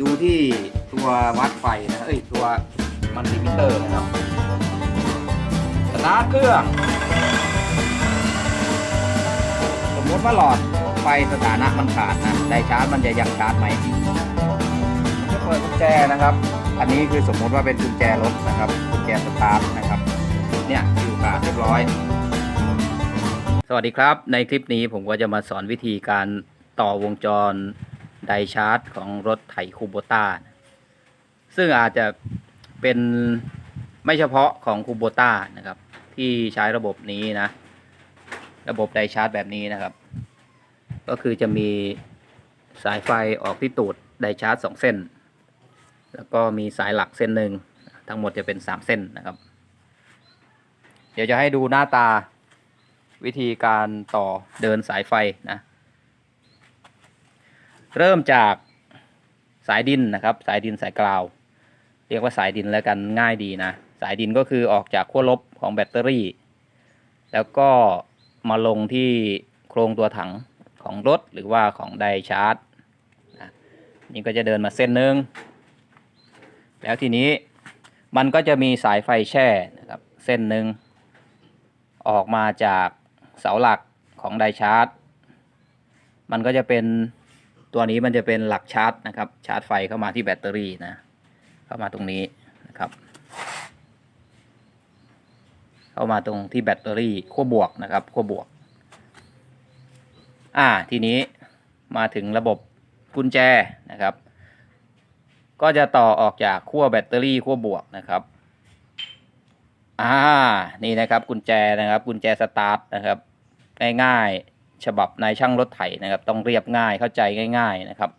ดูที่ตัววัดไฟนะเอ้ยตัวมัลติมิเตอร์นะครับสตาร์ทเครื่อง สมมติว่าหลอดไฟสถานะมันขาดนะไดชาร์จมันจะยังชาร์จไหมจะเปิดกุญแจนะครับ อันนี้คือสมมติว่าเป็นกุญแจรถนะครับกุญแจสตาร์ทนะครับ เนี่ยอยู่ขาดเรียบร้อย สวัสดีครับ ในคลิปนี้ผมก็จะมาสอนวิธีการต่อวงจร ไดชาร์จของรถไถคูโบต้าซึ่งอาจจะเป็นไม่เฉพาะของคูโบต้านะครับ ที่ใช้ระบบนี้นะ ระบบไดชาร์จแบบนี้นะครับ ก็คือจะมีสายไฟออกที่ตูดไดชาร์จสองเส้น แล้วก็มีสายหลักเส้นหนึ่งทั้งหมดจะเป็นสามเส้นนะครับ เดี๋ยวจะให้ดูหน้าตาวิธีการต่อเดินสายไฟนะ เริ่มจากสายดินนะครับ สายดินสายกราว เรียกว่าสายดินแล้วกันง่ายดีนะ สายดินก็คือออกจากขั้วลบของแบตเตอรี่ แล้วก็มาลงที่โครงตัวถังของรถหรือว่าของไดชาร์จนะนี่ก็จะเดินมาเส้นหนึ่งแล้วทีนี้มันก็จะมีสายไฟแช่นะครับเส้นหนึ่งออกมาจากเสาหลักของไดชาร์จ มันก็จะเป็น ตัวนี้มันจะเป็นหลักชาร์จนะครับ ชาร์จไฟเข้ามาที่แบตเตอรี่นะ เข้ามาตรงนี้นะครับ เข้ามาตรงที่แบตเตอรี่ขั้วบวกนะครับขั้วบวก อ่าทีนี้มาถึงระบบกุญแจนะครับ ก็จะต่อออกจากขั้วแบตเตอรี่ขั้วบวกนะครับอ่านี่นะครับกุญแจนะครับกุญแจสตาร์ทนะครับง่ายๆ ฉบับนายช่างรถไถนะครับ ต้องเรียบง่ายเข้าใจง่าย ๆนะครับ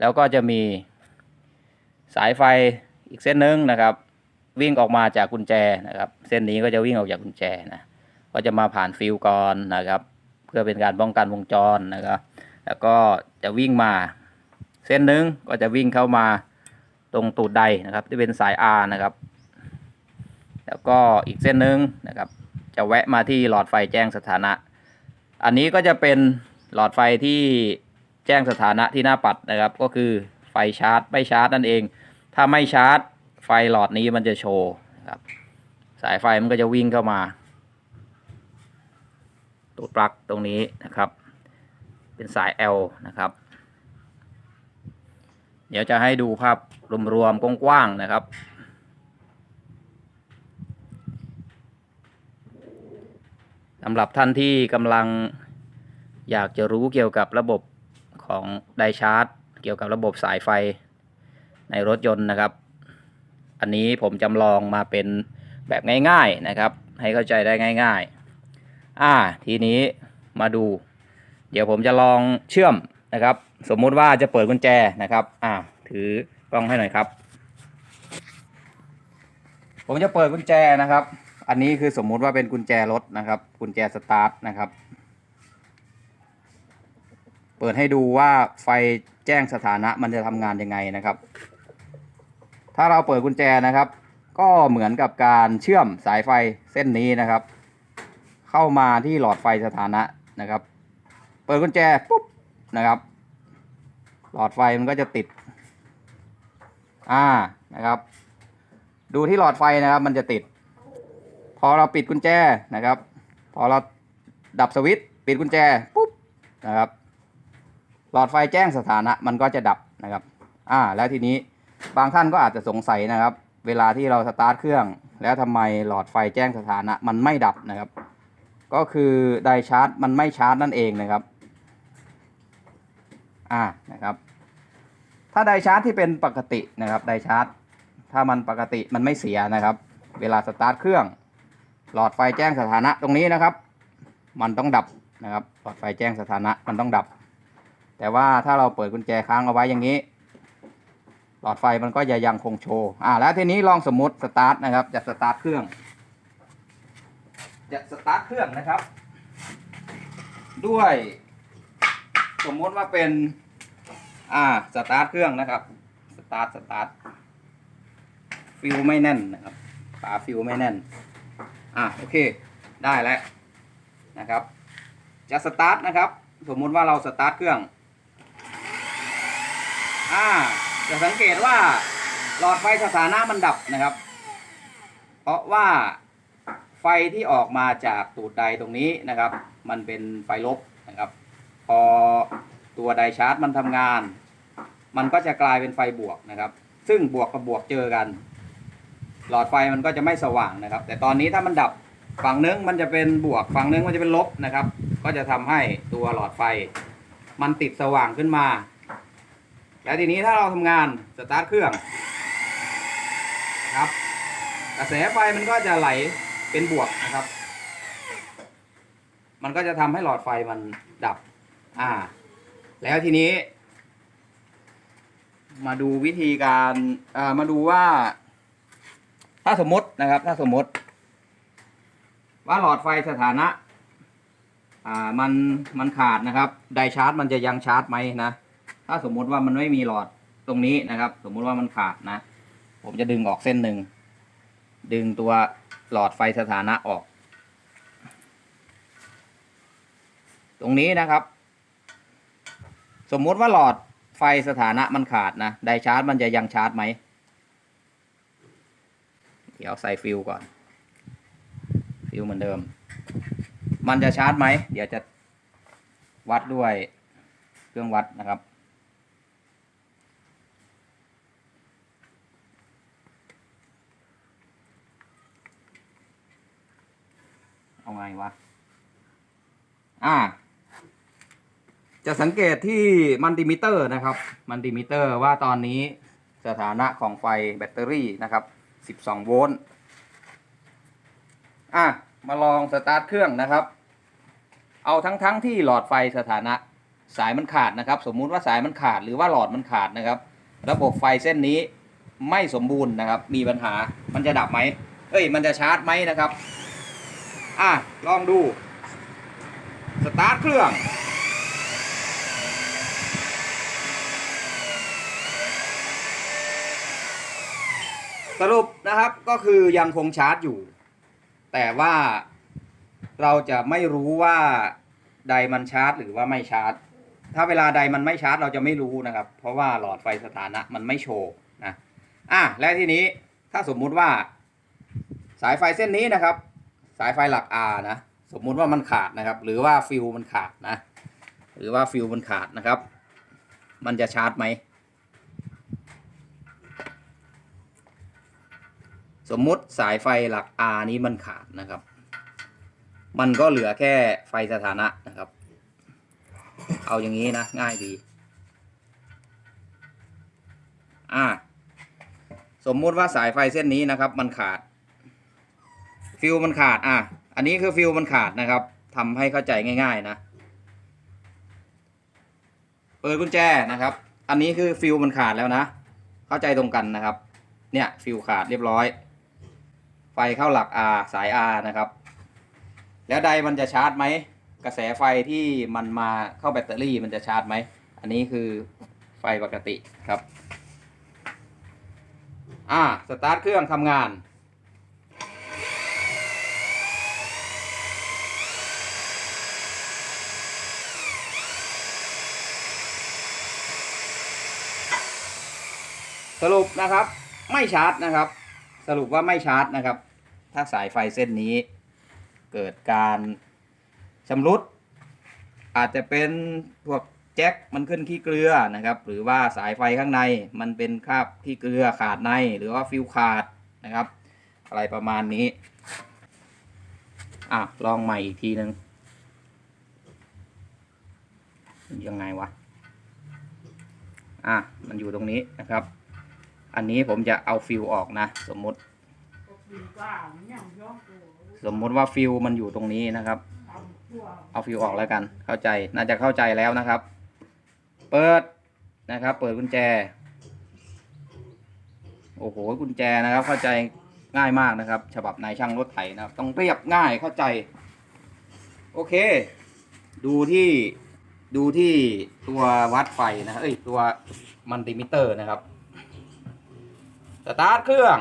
แล้วก็จะมีสายไฟอีกเส้นหนึ่งนะครับ วิ่งออกมาจากกุญแจนะครับ เส้นนี้ก็จะวิ่งออกจากกุญแจนะก็จะมาผ่านฟิวก่อนนะครับ เพื่อเป็นการป้องกันวงจรนะครับ แล้วก็จะวิ่งมา เส้นหนึ่งก็จะวิ่งเข้ามาตรงตูดใดนะครับ ที่เป็นสาย R นะครับ แล้วก็อีกเส้นหนึ่งนะครับ จะแวะมาที่หลอดไฟแจ้งสถานะ อันนี้ก็จะเป็นหลอดไฟที่แจ้งสถานะที่หน้าปัดนะครับ ก็คือไฟชาร์จ ไม่ชาร์จนั่นเอง ถ้าไม่ชาร์จ ไฟหลอดนี้มันจะโชว์ครับสายไฟมันก็จะวิ่งเข้ามาตูดปลั๊กตรงนี้นะครับ เป็นสาย L นะครับ เดี๋ยวจะให้ดูภาพรวมๆกว้างๆนะครับ สำหรับท่านที่กำลังอยากจะรู้เกี่ยวกับระบบของไดชาร์จ เกี่ยวกับระบบสายไฟในรถยนต์นะครับ อันนี้ผมจำลองมาเป็นแบบง่ายๆนะครับ ให้เข้าใจได้ง่ายๆ อ่า ทีนี้มาดู เดี๋ยวผมจะลองเชื่อมนะครับ สมมุติว่าจะเปิดกุญแจนะครับ อ่า ถือกล้องให้หน่อยครับ ผมจะเปิดกุญแจนะครับ อันนี้คือสมมุติว่าเป็นกุญแจรถนะครับ กุญแจสตาร์ทนะครับ เปิดให้ดูว่าไฟแจ้งสถานะมันจะทำงานยังไงนะครับ ถ้าเราเปิดกุญแจนะครับ ก็เหมือนกับการเชื่อมสายไฟเส้นนี้นะครับ เข้ามาที่หลอดไฟสถานะนะครับ เปิดกุญแจปุ๊บนะครับ หลอดไฟมันก็จะติด อ่านะครับ ดูที่หลอดไฟนะครับ มันจะติด พอเราปิดกุญแจนะครับ พอเราดับสวิตช์ปิดกุญแจปุ๊บนะครับหลอดไฟแจ้งสถานะมันก็จะดับนะครับ อ่า แล้วทีนี้บางท่านก็อาจจะสงสัยนะครับ เวลาที่เราสตาร์ทเครื่อง แล้วทำไมหลอดไฟแจ้งสถานะมันไม่ดับนะครับ ก็คือไดชาร์จมันไม่ชาร์จนั่นเองนะครับ อ่านะครับ ถ้าไดชาร์จที่เป็นปกตินะครับไดชาร์จถ้ามันปกติมันไม่เสียนะครับ เวลาสตาร์ทเครื่อง หลอดไฟแจ้งสถานะตรงนี้นะครับ มันต้องดับนะครับ หลอดไฟแจ้งสถานะมันต้องดับ แต่ว่าถ้าเราเปิดกุญแจค้างเอาไว้อย่างนี้ หลอดไฟมันก็จะยังคงโชว์อ่าแล้วทีนี้ลองสมมติสตาร์ทนะครับ จะสตาร์ทเครื่อง จะสตาร์ทเครื่องนะครับ ด้วยสมมติว่าเป็น อ่าสตาร์ทเครื่องนะครับสตาร์ทสตาร์ทฟิลไม่แน่นนะครับฝาฟิลไม่แน่น อะโอเค ได้แล้วนะครับ จะสตาร์ทนะครับ สมมุติว่าเราสตาร์ทเครื่อง อ่า จะสังเกตว่าหลอดไฟสถานะมันดับนะครับ เพราะว่าไฟที่ออกมาจากตูดไดตรงนี้นะครับ มันเป็นไฟลบนะครับ พอตัวไดชาร์จมันทำงาน มันก็จะกลายเป็นไฟบวกนะครับ ซึ่งบวกกับบวกเจอกัน หลอดไฟมันก็จะไม่สว่างนะครับ แต่ตอนนี้ถ้ามันดับฝั่งนึงมันจะเป็นบวกฝั่งนึงมันจะเป็นลบนะครับ ก็จะทำให้ตัวหลอดไฟ มันติดสว่างขึ้นมา แล้วทีนี้ถ้าเราทำงานสตาร์ทเครื่องนะครับกระแสไฟมันก็จะไหลเป็นบวกนะครับ มันก็จะทำให้หลอดไฟมันดับ อ่า แล้วทีนี้ มาดูวิธีการอ่ามาดูว่า ถ้าสมมตินะครับ ถ้าสมมติ ว่าหลอดไฟสถานะ อ่ามันมันขาดนะครับ ไดชาร์จมันจะยังชาร์จไหมนะ ถ้าสมมุติว่ามันไม่มีหลอดตรงนี้นะครับ สมมุติว่ามันขาดนะ ผมจะดึงออกเส้นหนึ่งดึงตัวหลอดไฟสถานะออก ตรงนี้นะครับ สมมุติว่าหลอดไฟสถานะมันขาดนะไดชาร์จมันจะยังชาร์จไหม เดี๋ยวใส่ฟิลก่อน ฟิลเหมือนเดิม มันจะชาร์จไหม เดี๋ยวจะวัดด้วยเครื่องวัดนะครับ เอาไงวะ อ่า จะสังเกตที่มัลติมิเตอร์นะครับ มัลติมิเตอร์ว่าตอนนี้สถานะของไฟแบตเตอรี่นะครับ 12 โวลต์ อะ มาลองสตาร์ทเครื่องนะครับ เอาทั้งๆทที่หลอดไฟสถานะสายมันขาดนะครับ สมมุติว่าสายมันขาดหรือว่าหลอดมันขาดนะครับ ระบบไฟเส้นนี้ไม่สมบูรณ์นะครับ มีปัญหา มันจะดับไหมเอ้ย มันจะชาร์จไหมนะครับ อะ ลองดู สตาร์ทเครื่อง สรุปนะครับก็คือยังคงชาร์จอยู่ แต่ว่าเราจะไม่รู้ว่าใดมันชาร์จหรือว่าไม่ชาร์จ ถ้าเวลาใดมันไม่ชาร์จเราจะไม่รู้นะครับ เพราะว่าหลอดไฟสถานะมันไม่โชว์นะอะและทีนี้ถ้าสมมุติว่า สายไฟเส้นนี้นะครับ สายไฟหลัก R นะสมมุติว่ามันขาดนะครับ หรือว่าฟิวมันขาดนะ หรือว่าฟิวมันขาดนะครับ มันจะชาร์จไหม สมมุติสายไฟหลัก R นี้มันขาดนะครับ มันก็เหลือแค่ไฟสถานะนะครับ เอาอย่างนี้นะ ง่ายดี อ่า สมมุติว่าสายไฟเส้นนี้นะครับ มันขาด ฟิวมันขาด อะ อันนี้คือฟิวมันขาดนะครับทำให้เข้าใจง่าย ๆ นะ เปิดกุญแจนะครับ อันนี้คือฟิวมันขาดแล้วนะ เข้าใจตรงกันนะครับ เนี่ยฟิวขาดเรียบร้อย ไฟเข้าหลัก R สาย R นะครับ แล้วใดมันจะชาร์จไหม กระแสไฟที่มันมาเข้าแบตเตอรี่มันจะชาร์จไหม อันนี้คือไฟปกติครับ อ่า สตาร์ทเครื่องทำงาน สรุปนะครับ ไม่ชาร์จนะครับ สรุปว่าไม่ชาร์จนะครับ ถ้าสายไฟเส้นนี้ เกิดการชำรุด อาจจะเป็นพวกแจ็คมันขึ้นขี้เกลือนะครับ หรือว่าสายไฟข้างในมันเป็นคราบขี้เกลือขาดในหรือว่าฟิวขาดนะครับ อะไรประมาณนี้อะลองใหม่อีกทีหนึ่งยังไงวะ อะ มันอยู่ตรงนี้นะครับ อันนี้ผมจะเอาฟิวออกนะ สมมติ สมมุติว่าฟิวมันอยู่ตรงนี้นะครับ เอาฟิวออกแล้วกัน เข้าใจ น่าจะเข้าใจแล้วนะครับ เปิดนะครับ เปิดกุญแจ โอ้โห กุญแจนะครับ เข้าใจง่ายมากนะครับ ฉบับนายช่างรถไถนะครับ ต้องเรียบง่ายเข้าใจ โอเค ดูที่ดูที่ตัววัดไฟนะเอ้ยตัวมัลติมิเตอร์นะครับ สตาร์ทเครื่อง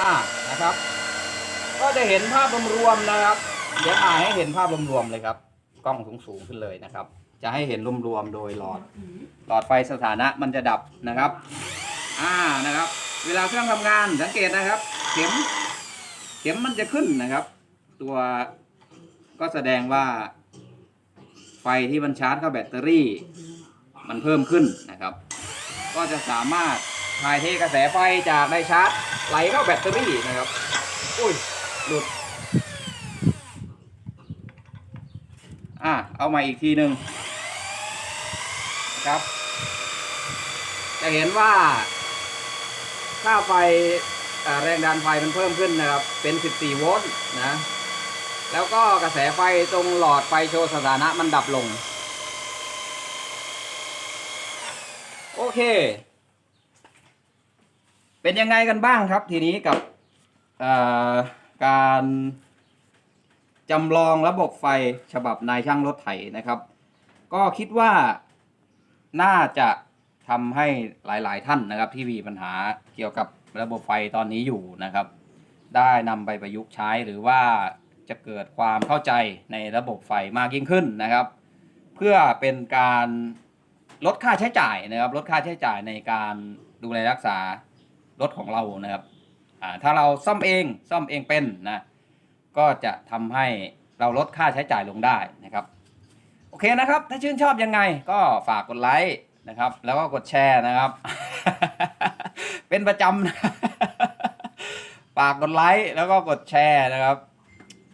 อ่านะครับ ก็จะเห็นภาพรวมๆนะครับ เดี๋ยวถ่ายให้เห็นภาพรวมๆเลยครับ กล้องสูงๆขึ้นเลยนะครับ จะให้เห็นรวมๆโดยหลอด หลอดไฟสถานะมันจะดับนะครับ อ่านะครับ เวลาเครื่องทำงานสังเกตนะครับ เข็ม เข็มมันจะขึ้นนะครับ ตัวก็แสดงว่า ไฟที่มันชาร์จเข้าแบตเตอรี่ มันเพิ่มขึ้นนะครับ ก็จะสามารถ ถ่ายเทกระแสไฟจากไดชาร์จไหลเข้าแบตเตอรี่นะครับ อุ้ย หลุด อะ เอามาอีกทีหนึ่งนะครับ จะเห็นว่า ค่าไฟแรงดันไฟมันเพิ่มขึ้นนะครับ เป็น 14 โวลต์นะ แล้วก็กระแสไฟตรงหลอดไฟโชว์สถานะมันดับลง โอเค เป็นยังไงกันบ้างครับ ทีนี้กับการจำลองระบบไฟฉบับนายช่างรถไถนะครับ ก็คิดว่าน่าจะทำให้หลายๆท่านนะครับ ที่มีปัญหาเกี่ยวกับระบบไฟตอนนี้อยู่นะครับ ได้นำไปประยุกต์ใช้หรือว่าจะเกิดความเข้าใจในระบบไฟมากยิ่งขึ้นนะครับ เพื่อเป็นการลดค่าใช้จ่ายนะครับ ลดค่าใช้จ่ายในการดูแลรักษา รถของเรานะครับถ้าเราซ่อมเองซ่อมเองเป็นนะก็จะทำให้เราลดค่าใช้จ่ายลงได้นะครับ โอเคนะครับ ถ้าชื่นชอบยังไงก็ฝากกดไลค์นะครับ แล้วก็กดแชร์นะครับ เป็นประจำนะฝากกดไลค์แล้วก็กดแชร์นะครับ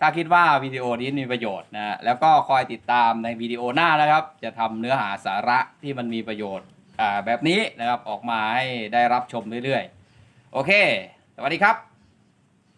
ถ้าคิดว่าวิดีโอนี้มีประโยชน์นะแล้วก็คอยติดตามในวิดีโอหน้านะครับ จะทำเนื้อหาสาระที่มันมีประโยชน์แบบนี้นะครับออกมาให้ได้รับชมเรื่อยๆ โอเค สวัสดีครับ